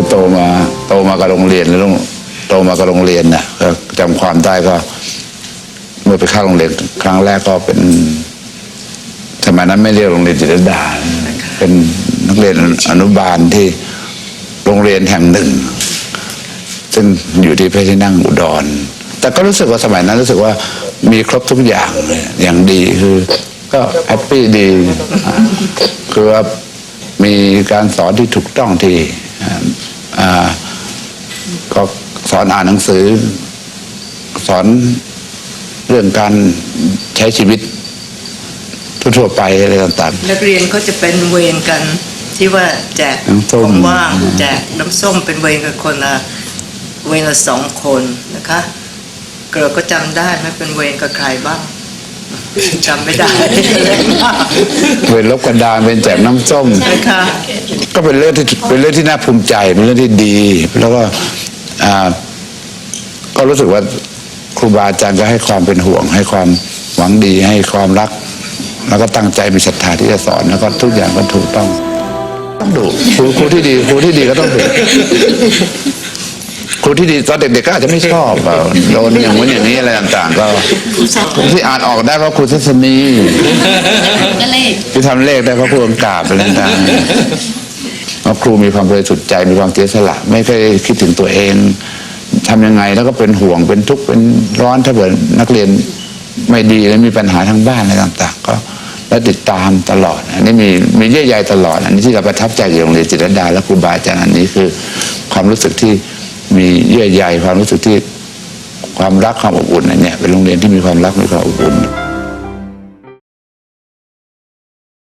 คือโตมาโตมากับโรงเรียนแล้วโตมากับโรงเรียนนะก็จำความได้ก็ เมื่อไปเข้าโรงเรียนครั้งแรกก็เป็นสมัยนั้นไม่เรียกโรงเรียนจิตรดา เป็นนักเรียนอนุบาลที่โรงเรียนแห่งหนึ่ง ซึ่งอยู่ที่เพชรที่นั่งอุดร แต่ก็รู้สึกว่าสมัยนั้นรู้สึกว่ามีครบทุกอย่างเลยอย่างดีคือ ก็แฮปปี้ดี คือว่ามีการสอนที่ถูกต้องที่ ก็สอนอ่านหนังสือ สอนเรื่องการใช้ชีวิตทั่วๆไปอะไรต่างนักเรียนก็จะเป็นเวรกันที่ว่าแจกน้ำส้มของว่างแจกน้ำส้มเป็นเวรกันคนละเวรละสองคนนะคะเกิดก็จำได้ไหม่เป็นเวรกับใครบ้างจำไม่ได้ๆเวรลบกันดารเป็นแจกน้ำส้มนะคะ ก็เป็นเรื่องที่เป็นเรื่องที่น่าภูมิใจเป็นเรื่องที่ดี แล้วก็อ่าก็รู้สึกว่าครูบาอาจารย์ก็ให้ความเป็นห่วง ให้ความหวังดีให้ความรัก แล้วก็ตั้งใจมีศรัทธาที่จะสอนแล้วก็ทุกอย่างก็ถูกต้องต้องดุครูครูที่ดีครูที่ดีก็ต้องดุครูที่ดีตอนเด็กๆก็อาจจะไม่ชอบอะโดนอย่างนู้นอย่างนี้อะไรต่างๆ ก็ที่อ่านออกได้เพราะครูทัศนีก็เลยที่ทำเลขได้เพราะครูอังกาบอะไรต่างๆเพราะ ครูมีความบริสุทธิ์ใจมีความเสียสละ ไม่เคยคิดถึงตัวเองทำยังไงแล้วก็เป็นห่วงเป็นทุกข์เป็นร้อนถ้าเกิดนักเรียนไม่ดีแล้วมีปัญหาทางบ้านอะไรต่าง ๆ ก็และติดตามตลอด อันนี้มีมีเยื่อใยตลอด อันนี้ที่เราประทับใจอยู่โรงเรียนจิตรดาและครูบาอาจารย์อันนี้คือ ความรู้สึกที่มีเยื่อใยความรู้สึกที่ความรักความอบอุ่นอันเนี้ยเป็นโรงเรียนที่มีความรักมีความอบอุ่น